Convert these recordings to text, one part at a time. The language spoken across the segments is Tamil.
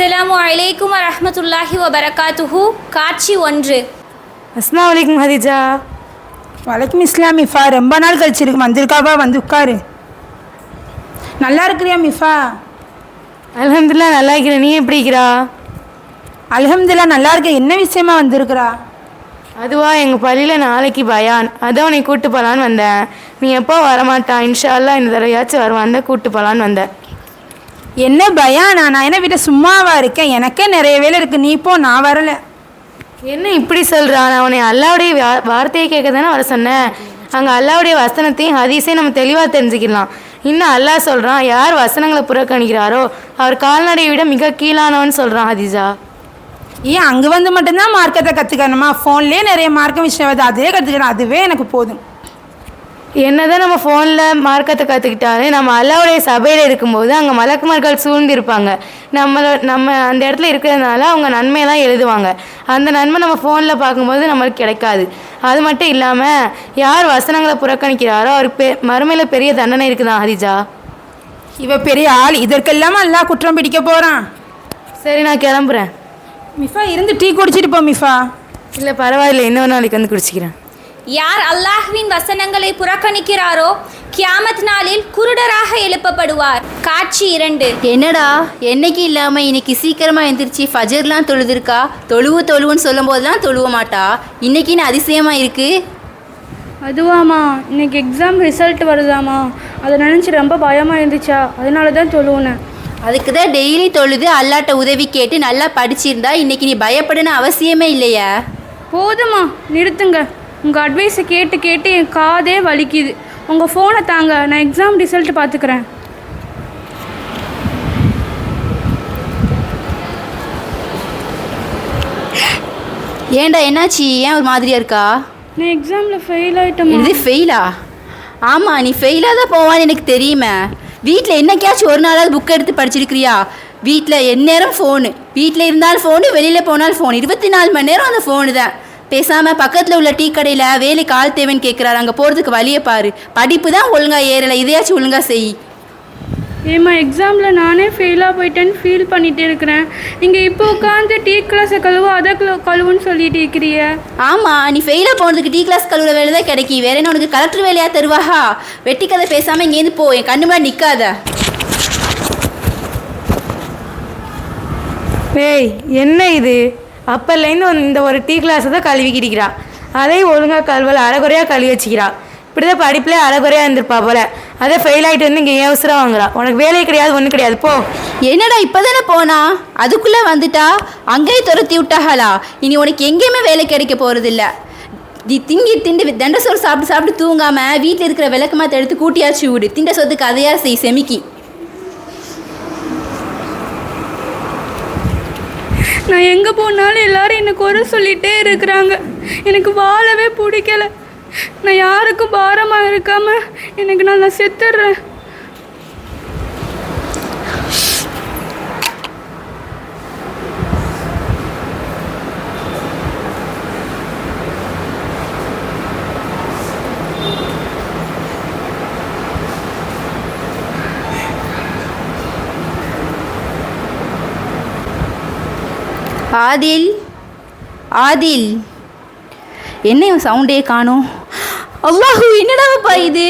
அஸ்ஸலாமு அலைக்கும் வரஹ்மத்துல்லாஹி வபரகாத்துஹு. காட்சி ஒன்று. அஸ்லாம் வலைக்கும் ஹதிஜா. வலைக்கும் இஸ்லாம் மிஃபா ரொம்ப நாள் கழிச்சிருக்கு வந்திருக்காவா? வந்து உட்காரு. நல்லா இருக்கிறியா மிஃபா? அல்ஹம்துலில்லாஹ் நல்லா இருக்கிறேன் நீ எப்படி இருக்கிறா? அல்ஹம்துலில்லாஹ் நல்லா இருக்க என்ன விஷயமா வந்திருக்கிறா? அதுவா எங்கள் பள்ளியில் நாளைக்கு பயான். அதான் உன்னை கூட்டு போகலான்னு வந்தேன். நீ எப்போ வரமாட்டா? இன்ஷா அல்லாஹ் இந்த தடவையாச்சும் வருவான். தான் கூட்டு போகலான்னு வந்தேன். என்ன பயம் நான் என்ன வீட்டை சும்மாவா இருக்கேன். எனக்கே நிறைய வேலை இருக்கு. நீ போ நான் வரல. என்ன இப்படி சொல்கிறா நான் உன்னை அல்லாவுடைய வா- வார்த்தையை கேட்க தானே வர சொன்னேன். அங்கே அல்லாவுடைய வசனத்தையும் ஹதீஸையும் நம்ம தெளிவாக தெரிஞ்சுக்கலாம். இன்னும் அல்லாஹ் சொல்கிறான் யார் வசனங்களை புறக்கணிக்கிறாரோ அவர் கால்நடையை விட மிக கீழானவன் சொல்கிறான் ஹதீஜா ஏன் அங்கே வந்து மட்டும்தான் மார்க்கத்தை கற்றுக்கணுமா ஃபோன்லேயே நிறைய மார்க்க விஷயம் வருது. அதே கற்றுக்கணும் அதுவே எனக்கு போதும். என்னதான் நம்ம ஃபோனில் மார்க்கத்தை கற்றுக்கிட்டாலும் நம்ம அல்லாவுடைய சபையில் இருக்கும்போது அங்கே மலக்குமார்கள் சூழ்ந்து இருப்பாங்க நம்மள நம்ம அந்த இடத்துல இருக்கிறதுனால அவங்க நன்மையெல்லாம் எழுதுவாங்க. அந்த நன்மை நம்ம ஃபோனில் பார்க்கும்போது நம்மளுக்கு கிடைக்காது. அது மட்டும் இல்லாமல் யார் வசனங்களை புறக்கணிக்கிறாரோ அவருக்கு பெ மறுமையில் பெரிய தண்டனை இருக்குதான் ஹரிஜா இவ பெரிய ஆள். இதற்கெல்லாம் எல்லாம் குற்றம் பிடிக்க போகிறான் சரி நான் கிளம்புறேன். மிஃபா இருந்து டீ குடிச்சிட்டு போ மிஃபா. இல்லை பரவாயில்ல. இன்னொரு நாளைக்கு வந்து குடிச்சிக்கிறேன். யார் அல்லாஹ்வின் வசனங்களை புறக்கணிக்கிறாரோ கியாமத் நாளில் குருடராக எழுப்பப்படுவார். காட்சி இரண்டு. என்னடா என்னைக்கு இல்லாமல் இன்னைக்கு சீக்கிரமாக எந்திரிச்சு ஃபஜர்லாம் தொழுதுருக்கா? தொழுவு தொழுவுன்னு சொல்லும் போதெல்லாம் தொழுவ மாட்டா? இன்னைக்குன்னு அதிசயமாக இருக்கு? அதுவாம்மா இன்னைக்கு எக்ஸாம் ரிசல்ட் வருதாம்மா. அதை நினச்சி ரொம்ப பயமாக இருந்துச்சா? அதனால தான் சொல்லுவேன் அதுக்கு தான் டெய்லி தொழுது அல்லாட்ட உதவி கேட்டு நல்லா படிச்சிருந்தா இன்னைக்கு நீ பயப்படணும் அவசியமே இல்லையா. போதுமா நிறுத்துங்க. உங்கள் அட்வைஸை கேட்டு கேட்டு என் காதே வலிக்குது. உங்கள் ஃபோனை தாங்க நான் எக்ஸாம் ரிசல்ட் பார்த்துக்கிறேன் ஏன்டா என்னாச்சு? ஏன் ஒரு மாதிரியா இருக்கா? நான் எக்ஸாமில் ஃபெயில் ஆகிட்டேம்மா இது ஃபெயிலா ஆமாம் நீ ஃபெயிலாக தான் போவான்னு எனக்கு தெரியுமே. வீட்டில் என்னைக்காச்சும் ஒரு நாளாவது புக் எடுத்து படிச்சிருக்கிறியா? வீட்டில் எந்நேரம் ஃபோனு வீட்டில் இருந்தாலும் ஃபோனு வெளியில் போனாலும் ஃபோன் இருபத்தி நாலு மணி நேரம் அந்த ஃபோனு தான். பேசாமல் பக்கத்தில் உள்ள டீ கடையில் வேலைக்கு ஆள் தேவைன்னு கேட்குறாரு அங்கே போகிறதுக்கு வழியை பாரு. படிப்பு தான் ஒழுங்காக ஏறலை. இதையாச்சும் ஒழுங்காக செய். ஏம்மா எக்ஸாமில் நானே ஃபெயிலாக போயிட்டேன்னு ஃபீல் பண்ணிகிட்டே இருக்கிறேன். நீங்கள் இப்போ உட்காந்து டீ கிளாஸை கழுவு அதை கழு கழுவுன்னு சொல்லிட்டு இருக்கிறிய. ஆமாம் நீ ஃபெயிலாக போனதுக்கு டீ கிளாஸ் கழுவுற வேலை தான் கிடைக்கும் வேற என்ன உனக்கு கலெக்டர் வேலையாக தருவாஹா? வெட்டி கதை பேசாமல் இங்கேருந்து போ. என் கண்ணு முன்னாடி நிற்காத ஏய் என்ன இது? அப்போலேருந்து இந்த ஒரு டீ கிளாஸை தான் கழுவிக்கிடிக்கிறா அதையும் ஒழுங்காக கழுவல அரைகுறையாக கழுவி வச்சுக்கிறா. இப்படி தான் படிப்பில் அரைகுறையாக இருந்திருப்பா போல. அதே ஃபெயில் ஆகிட்டு வந்து இங்கே ஏவசரம் வாங்குறா? உனக்கு வேலையே கிடையாது ஒன்றும் கிடையாது. போ. என்னடா இப்போ தானே போனா? அதுக்குள்ளே வந்துட்டா? அங்கேயே துரத்தி விட்டாகலா இனி உனக்கு எங்கேயுமே வேலை கிடைக்க போகிறதில்ல நீ திங்கி திண்டு தண்ட சோறு சாப்பிட்டு சாப்பிட்டு தூங்காமல் வீட்டில் இருக்கிற விளக்கமாக எடுத்து கூட்டியாச்சு விடு. திண்ட சொத்துக்கு அதையா செய் செமிக்கி. நான் எங்கே போனாலும் எல்லாரும் என்னை குறை சொல்லிகிட்டே இருக்கிறாங்க. எனக்கு வாழவே பிடிக்கல. நான் யாருக்கும் பாரமாக இருக்காமல் எனக்கு நான் நான் செத்துடுறேன். ஆதில் ஆதில். என்ன இவன் சவுண்டே காணும்? அல்லாஹு என்னடாப்பா இது?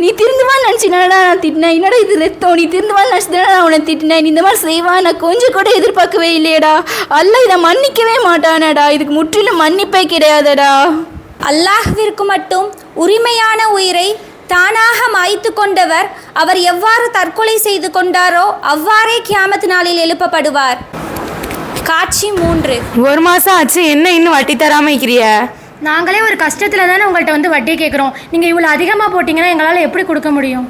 நீ திருந்துவான்னு நினச்சி என்னடா நான் திட்டினேன். என்னடா இது ரத்தம்? நீ திருந்துவான்னு நினச்சி நான் உன்னை திட்டினேன். நீ இந்த மாதிரி செய்வான் நான் கொஞ்சம் கூட எதிர்பார்க்கவே இல்லையடா. அல்ல இதை மன்னிக்கவே மாட்டானடா. இதுக்கு முற்றிலும் மன்னிப்பே கிடையாதடா. அல்லாஹ்விற்கு மட்டும் உரிமையான உயிரை தானாக மாய்த்து கொண்டவர் அவர் எவ்வாறு தற்கொலை செய்து கொண்டாரோ அவ்வாறே கியாமத்து நாளில் எழுப்பப்படுவார். காட்சி மூன்று. ஒரு மாதம் ஆச்சு என்ன இன்னும் வட்டி தராமல் இருக்கிறிய? நாங்களே ஒரு கஷ்டத்தில் தானே உங்கள்கிட்ட வந்து வட்டி கேட்குறோம் நீங்கள் இவ்வளோ அதிகமாக போட்டிங்கன்னா எங்களால் எப்படி கொடுக்க முடியும்?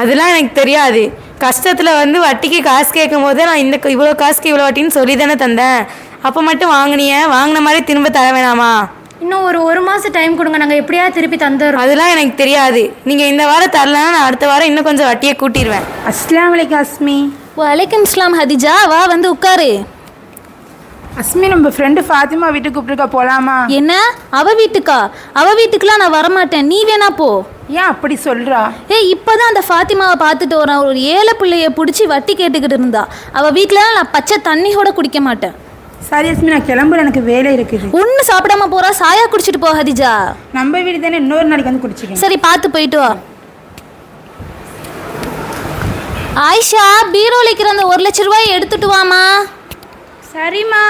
அதெல்லாம் எனக்கு தெரியாது. கஷ்டத்தில் வந்து வட்டிக்கு காசு கேட்கும் போது நான் இந்த இவ்வளோ காசுக்கு இவ்வளோ வட்டின்னு சொல்லி தானே தந்தேன். அப்போ மட்டும் வாங்கினிய வாங்கின மாதிரி திரும்ப தர வேணாமா? இன்னும் ஒரு ஒரு மாதம் டைம் கொடுங்க நாங்கள் எப்படியாவது திருப்பி தந்துடுறோம். அதெல்லாம் எனக்கு தெரியாது. நீங்கள் இந்த வாரம் தரலன்னா நான் அடுத்த வாரம் இன்னும் கொஞ்சம் வட்டியை கூட்டிடுவேன் அஸ்லாம் வலைக்கும் அஸ்மி. வலைக்கம் இஸ்லாம் ஹதிஜா வா வந்து உட்காரு. அஸ்மி நம்ம ஃப்ரெண்டு ஃபாத்திமா வீட்டுக்கு கூப்பிட்டுருக்கா போலாமா? என்ன? அவ வீட்டுக்கா? அவ வீட்டுக்குலாம் நான் வரமாட்டேன். நீ வேணா போ. ஏன் அப்படி சொல்றா? ஏய் இப்போதான் அந்த ஃபாத்திமாவை பார்த்துட்டு வரேன் ஒரு ஏழை பிள்ளைய பிடிச்சி வட்டி கேட்டுக்கிட்டு இருந்தா. அவ வீட்டில் நான் பச்சை தண்ணி கூட குடிக்க மாட்டேன். சரி அஸ்மி நான் கிளம்புறேன். எனக்கு வேலை இருக்குது. ஒன்றும் சாப்பிடாம போறா சாயா குடிச்சிட்டு போ ஹதிஜா நம்ம வீடு தானே இன்னொரு நாளைக்கு வந்து குடிச்சிக்கணும். சரி பார்த்து போயிட்டு வா. ஆயிஷா பீரோல இருக்கிற அந்த ஒரு லட்ச ரூபாயை எடுத்துட்டு வாமா சரிம்மா.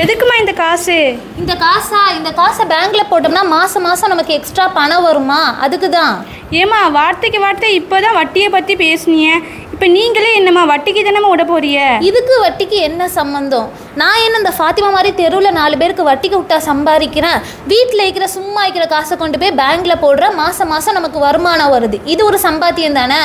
எதுக்குமா இந்த காசு? இந்த காசா? இந்த காசை பேங்க்ல போட்டோம்னா மாசம் மாசம் நமக்கு எக்ஸ்ட்ரா பணம் வருமா? அதுக்கு தான் ஏம்மா வார்த்தைக்கு வார்த்தை இப்போ தான் வட்டியை பற்றி பேசுனீங்க இப்போ நீங்களே என்னம்மா வட்டிக்கு தானேம்மா விட போறிய இதுக்கு வட்டிக்கு என்ன சம்பந்தம்? நான் என்ன இந்த ஃபாத்திமா மாதிரி தெருவில் நாலு பேருக்கு வட்டிக்கு விட்டா சம்பாதிக்கிறேன்? வீட்டில் இருக்கிற சும்மா இருக்கிற காசை கொண்டு போய் பேங்க்ல போடுற மாசம் மாசம் நமக்கு வருமானம் வருது. இது ஒரு சம்பாத்தியம் தானே?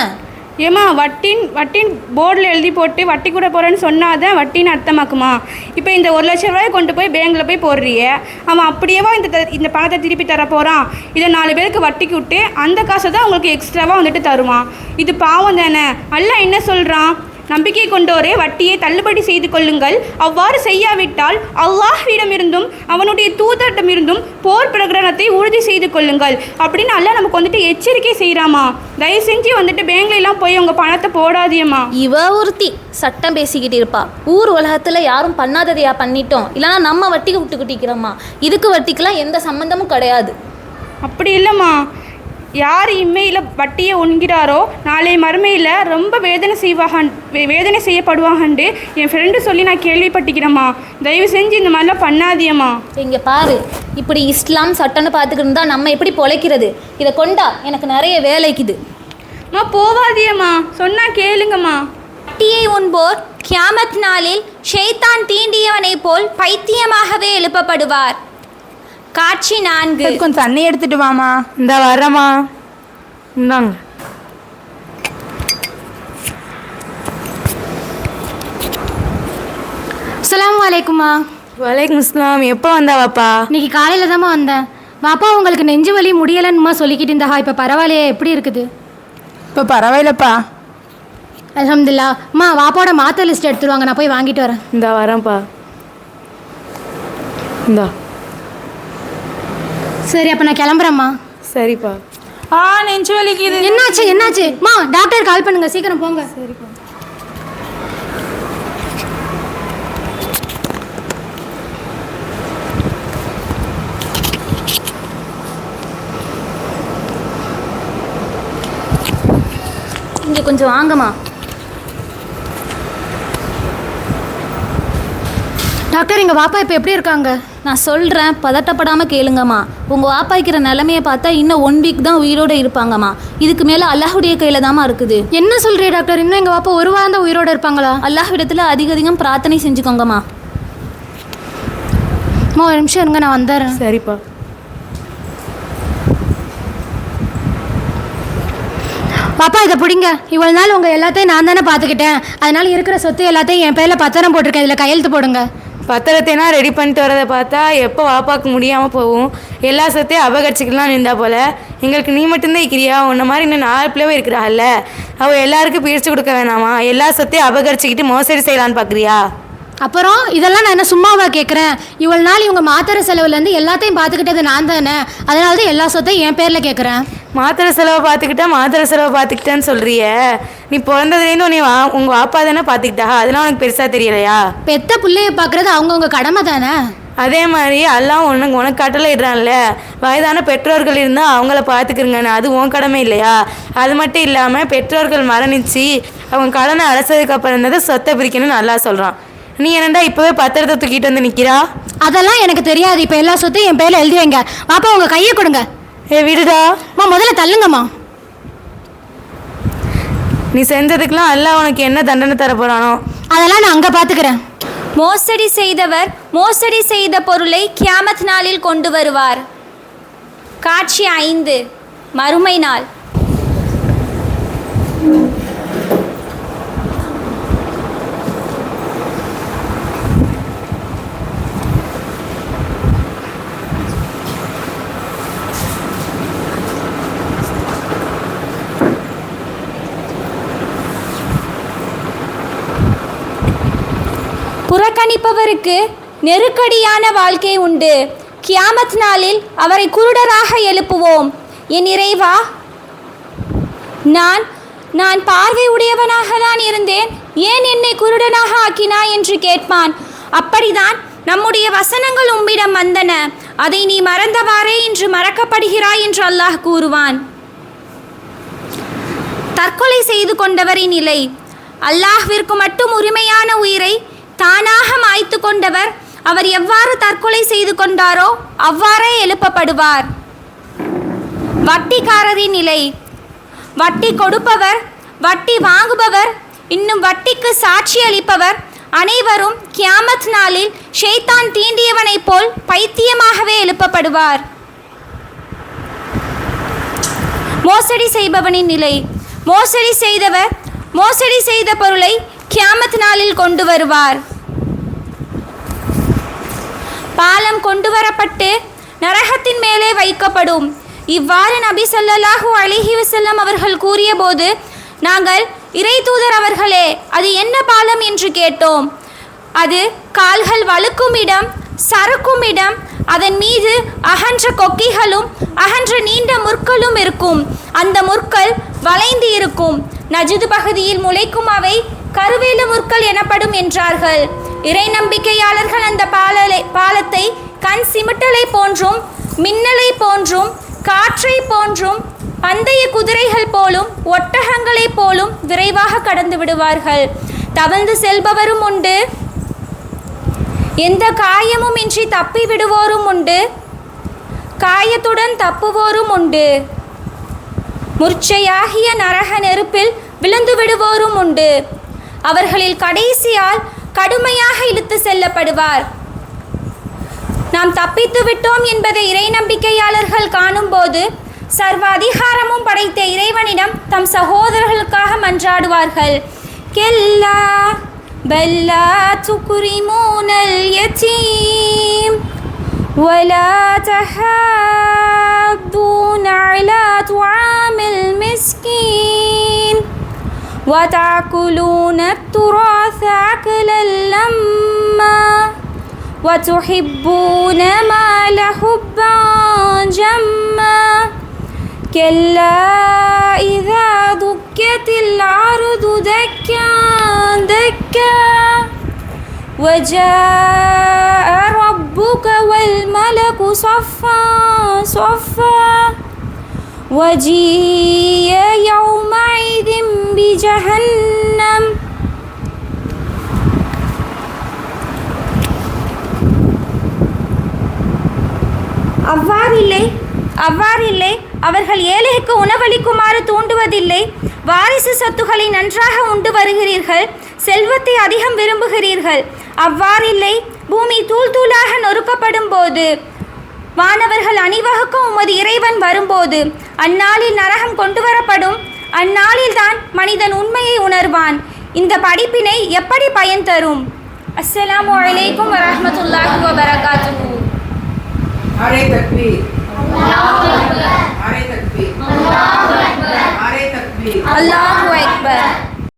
ஏம்மா வட்டின் வட்டின் போர்டில் எழுதி போட்டு வட்டி கூட போகிறேன்னு சொன்னாதான் வட்டின்னு அர்த்தமாக்குமா? இப்போ இந்த ஒரு லட்ச ரூபாயை கொண்டு போய் பேங்கில் போய் போடுறிய. அவன் அப்படியேவா இந்த த- இந்த பணத்தை திருப்பி தர போகிறான் இதை நாலு பேருக்கு வட்டிக்கு விட்டு அந்த காசை தான் உங்களுக்கு எக்ஸ்ட்ராவாக வந்துட்டு தருவான். இது பாவம் தானே? அல்ல என்ன சொல்கிறான் நம்பிக்கை கொண்டோரே வட்டியை தள்ளுபடி செய்து கொள்ளுங்கள். அவ்வாறு செய்யாவிட்டால் அல்லாஹ்விடமிருந்தும் அவனுடைய தூதரிடமிருந்தும் போர் பிரகடனத்தை உறுதி செய்து கொள்ளுங்கள். அப்படின்னு அல்லாஹ் நமக்கு வந்துட்டு எச்சரிக்கை செய்கிறாமா தயவு செஞ்சு வந்துட்டு பேங்க்ல எல்லாம் போய் உங்கள் பணத்தை போடாதியம்மா. இவ ஒருத்தி சட்டம் பேசிக்கிட்டு இருப்பா. ஊர் உலகத்துல யாரும் பண்ணாததையா பண்ணிட்டோம். இல்லைன்னா நம்ம வட்டிக்கு விட்டுக்கிட்டிக்கிறோமா இதுக்கு வட்டிக்கெல்லாம் எந்த சம்மந்தமும் கிடையாது. அப்படி இல்லைம்மா. யார் இம்மையில் வட்டியை உண்கிறாரோ நாளை மறுமையில் ரொம்ப வேதனை செய்வாகன் வே- வேதனை செய்யப்படுவாங்கன்ட்டு என் ஃப்ரெண்டு சொல்லி நான் கேள்விப்பட்டிக்கிறேம்மா. தயவு செஞ்சு இந்த மாதிரிலாம் பண்ணாதியம்மா இங்க பாரு இப்படி இஸ்லாம் சட்டம்னு பார்த்துக்கிட்டு இருந்தா நம்ம எப்படி பொழைக்கிறது? இதை கொண்டா எனக்கு நிறைய வேலைக்குது. அம்மா போவாதியம்மா சொன்னா கேளுங்கம்மா. வட்டியை உண்போர் கியாமத் நாளில் ஷைத்தான் தீண்டியவனைப் போல் பைத்தியமாகவே எழுப்பப்படுவார். காட்சி நான்கு. கொஞ்சம் தண்ணி எடுத்துட்டு வாமா. இந்த வரேம்மா இந்தாங்க. அஸ்ஸலாமு அலைக்குமா. வலைக்கும் இஸ்லாம் எப்போ வந்தாவாப்பா இன்னைக்கு காலையில் தாம்மா வந்தேன். வாப்பா உங்களுக்கு நெஞ்சு வலி முடியலன்னுமா சொல்லிக்கிட்டு இருந்தாஹா. இப்போ பரவாயில்லையே எப்படி இருக்குது? இப்போ பரவாயில்லப்பா. அல்ஹம்துலில்லாஹ் அம்மா வாப்பாவோட மாத்திரை லிஸ்ட் எடுத்துருவாங்க நான் போய் வாங்கிட்டு வரேன். இந்த வரேன்ப்பா இந்தா. சரி அப்போ நான் கிளம்புறேம்மா. சரிப்பா. ஆ நெஞ்சு வலிக்குது. என்னாச்சு என்னாச்சு? அம்மா டாக்டர் கால் பண்ணுங்க சீக்கிரம் போங்க. சரிப்பா. இங்க கொஞ்சம் வாங்கம்மா. டாக்டர் எங்கள் வாப்பா இப்போ எப்படி இருக்காங்க? நான் சொல்கிறேன் பதட்டப்படாமல் கேளுங்கம்மா. உங்கள் வாப்பாய்க்கிற நிலைமையை பார்த்தா இன்னும் ஒன் வீக் தான் உயிரோடு இருப்பாங்கம்மா. இதுக்கு மேலே அல்லாஹுடைய கையில் தாம்மா இருக்குது. என்ன சொல்கிறீ டாக்டர்? இன்னும் எங்கள் வாப்பா ஒரு வாரம் தான் உயிரோடு இருப்பாங்களா? அல்லாஹ்விடத்தில் அதிக அதிகம் பிரார்த்தனை செஞ்சுக்கோங்கம்மா. அம்மா ஒரு நிமிஷம் இருங்க நான் வந்துடுறேன். சரிப்பா. பாப்பா இதை பிடிங்க. இவ்வளோ நாள் உங்கள் எல்லாத்தையும் நான் தானே பார்த்துக்கிட்டேன். அதனால இருக்கிற சொத்து எல்லாத்தையும் என் பேரில் பத்திரம் போட்டிருக்கேன். இதில் கையெழுத்து போடுங்க. பத்திரத்தைனா ரெடி பண்ணிட்டு வரதை பார்த்தா எப்போ வாப்பாக்கு முடியாமல் போகும். எல்லா சொத்தையும் அபகரிச்சிக்கலாம் நின்றா போல. எங்களுக்கு நீ மட்டும்தான் இருக்கிறியா உன்ன மாதிரி இன்னும் நாலு பிள்ளைவே இருக்கிறாள்ல. அவள் எல்லாருக்கும் பிரித்து கொடுக்க வேணாமா? எல்லா சொத்தையும் அபகரிச்சுக்கிட்டு மோசடி செய்யலான்னு பார்க்குறியா அப்புறம் இதெல்லாம் நான் என்ன சும்மாவா கேட்குறேன் இவ்வளோ நாள் இவங்க மாத்திரை செலவுலேருந்து எல்லாத்தையும் பார்த்துக்கிட்டது நான் தானே? அதனால தான் எல்லா சொத்தையும் என் பேரில் கேட்குறேன் மாத்திரை செலவை பார்த்துக்கிட்டா மாத்திரை செலவை பார்த்துக்கிட்டேன்னு சொல்கிறிய நீ பிறந்ததுலேருந்து உன்னை வா உங்கள் அப்பா தானே பார்த்துக்கிட்டா? அதெல்லாம் உனக்கு பெருசாக தெரியலையா? பெத்த பிள்ளைய பார்க்குறது அவங்கவுங்க கடமை தானே? அதே மாதிரி எல்லாம் உனக்கு உனக்கு கட்டளை இடுறான்ல. வயதான பெற்றோர்கள் இருந்தால் அவங்கள பார்த்துக்கிறங்கன்னு அது உன் கடமை இல்லையா? அது மட்டும் இல்லாமல் பெற்றோர்கள் மரணிச்சு அவங்க கடனை அடைச்சதுக்கு அப்புறம் தான் சொத்தை பிரிக்கணும்னு நல்லா சொல்கிறான் நீ என்னடா இப்போவே பத்திரத்தை தூக்கிட்டு வந்து நிற்கிறா அதெல்லாம் எனக்கு தெரியாது. இப்போ எல்லா சொத்தையும் என் பேரில் எழுதி வைங்க பாப்பா உங்கள் கையை கொடுங்க. ஏ விடுடா. அம்மா முதல்ல தள்ளுங்கம்மா. நீ செஞ்சதுக்கெல்லாம் எல்லாம் உனக்கு என்ன தண்டனை தர அதெல்லாம் நான் அங்கே பார்த்துக்கிறேன் மோசடி செய்தவர் மோசடி செய்த பொருளை கியாமத் நாளில் கொண்டு வருவார். காட்சி ஐந்து மறுமை நாள். புறக்கணிப்பவருக்கு நெருக்கடியான வாழ்க்கை உண்டு. கியாமத் நாளில் அவரை குருடராக எழுப்புவோம். என் இறைவா நான் நான் பார்வை உடையவனாக தான் இருந்தேன். ஏன் என்னை குருடனாக ஆக்கினாய் என்று கேட்பான். அப்படிதான் நம்முடைய வசனங்கள் உம்மிடம் வந்தன. அதை நீ மறந்தவாறே இன்று மறக்கப்படுகிறாய் என்று அல்லாஹ் கூறுவான். தற்கொலை செய்து கொண்டவரின் நிலை. அல்லாஹ்விற்கு மட்டும் உரிமையான உயிரை தானாக மாய்த்து கொண்டவர் அவர் எவ்வாறு தற்கொலை செய்து கொண்டாரோ அவ்வாறே எழுப்பப்படுவார். வட்டிக்காரரின் நிலை. வட்டி கொடுப்பவர் வட்டி வாங்குபவர் இன்னும் வட்டிக்கு சாட்சி அளிப்பவர் அனைவரும் கியாமத் நாளில் ஷெய்தான் தீண்டியவனைப் போல் பைத்தியமாகவே எழுப்பப்படுவார். மோசடி செய்பவனின் நிலை. மோசடி செய்தவர் மோசடி செய்த பொருளை கியாமத் நாளில் கொண்டு வருவார். பாலம் கொண்டு வரப்பட்டு நரகத்தின் மேலே வைக்கப்படும். இவ்வாறு நபி ஸல்லல்லாஹு அழகி வசல்லம் அவர்கள் கூறியபோது நாங்கள் இறை தூதர் அவர்களே அது என்ன பாலம் என்று கேட்டோம். அது கால்கள் வழுக்கும் இடம் சறுக்கும் இடம் அதன் மீது அகன்ற கொக்கிகளும் அகன்ற நீண்ட முற்களும் இருக்கும். அந்த முற்கள் வளைந்து இருக்கும். நஜுது பகுதியில் முளைக்கும் அவை கருவேல முற்கள் எனப்படும் என்றார்கள். இறை நம்பிக்கையாளர்கள் அந்த பாலலை பாலத்தை கண் சிமிட்டலை போன்றும் மின்னலை போன்றும் காற்றை போன்றும் பந்தய குதிரைகள் போலும் ஒட்டகங்களைப் போலும் விரைவாக கடந்து விடுவார்கள். தவழ்ந்து செல்பவரும் உண்டு. எந்த காயமும் இன்றி தப்பி விடுவோரும் உண்டு. காயத்துடன் தப்புவோரும் உண்டு. முர்ச்சையாகிய நரக நெருப்பில் விழுந்து விடுவோரும் உண்டு. அவர்களில் கடைசியால் கடுமையாக இழுத்து செல்லப்படுவார் நாம் தப்பித்து விட்டோம் என்பதை இறை நம்பிக்கையாளர்கள் காணும்போது சர்வ அதிகாரமும் படைத்த இறைவனிடம் தம் சகோதரர்களுக்காக மன்றாடுவார்கள் கெல்லா பல்லா துக்குரிமூனல் யதீம் ولا تحاضون على طعام المسكين وتأكلون التراث أكلا لما وتحبون مال حبا جما. كلا إذا دكت الأرض دكا دكا. وجاء ربك والملك صفا صفا. وجيء يومئذ بجهنم அவ்வாறில்லை அவ்வாறில்லை அவர்கள் ஏழைக்கு உணவளிக்குமாறு தூண்டுவதில்லை வாரிசு சொத்துக்களை நன்றாக உண்டு வருகிறீர்கள் செல்வத்தை அதிகம் விரும்புகிறீர்கள் அவ்வாறில்லை பூமி தூள் தூளாக நொறுக்கப்படும் போது வானவர்கள் அணிவகுக்கும் உமது இறைவன் வரும்போது அந்நாளில் நரகம் கொண்டு வரப்படும் அந்நாளில்தான் மனிதன் உண்மையை உணர்வான். இந்த படிப்பினை எப்படி பயன் தரும்? அஸ்ஸலாம் வலைக்கும் வரமத்துல்லாஹி வபரகாத்துஹு. அரே அல்லாஹு அக்பர்.